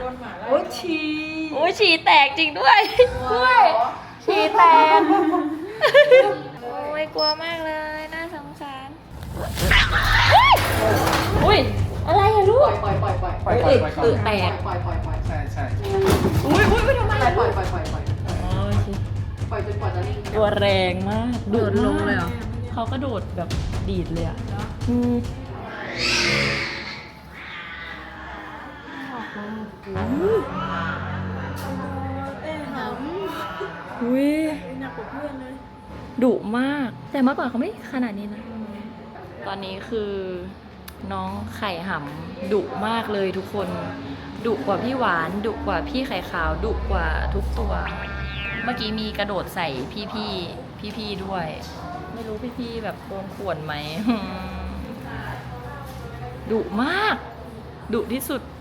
โดนหมาไล่โอ้ยฉี่โอ้ยฉี่แตกจริงด้วยด้วยฉี่แตก โอ้ยกลัวมากเลย น่าสงสารอุ้ยอะไรอะลูปกล่อยปล่อยปล่อยปล่อยปล่อยปล่อยปล่อยก่อนตื่นแตกปล่อยปล่อยปล่อยใช่ใช่อุ้ยอุ้ยอุ้ยทำไมปล่อยปล่อยปล่อยปล่อยปล่อยอ๋อโอเคปล่อยจนกว่าจะนิ่งตัวแรงมากโดดลงเลยเหรอเขากระโดดแบบดีดเลยอะอืม อุ้ยหนักกว่าเพื่อนเลยดุมาก แต่เมื่อก่อนเขาไม่ขนาดนี้นะ ตอนนี้คือน้องไข่หำดุมากเลยทุกคนดุกว่าพี่หวานดุกว่าพี่ไข่ขาวดุกว่าทุกตัว เมื่อกี้มีกระโดดใส่พี่ๆพี่ๆด้วย ไม่รู้พี่ๆแบบโดนข่วนไหม ดุมากดุที่สุด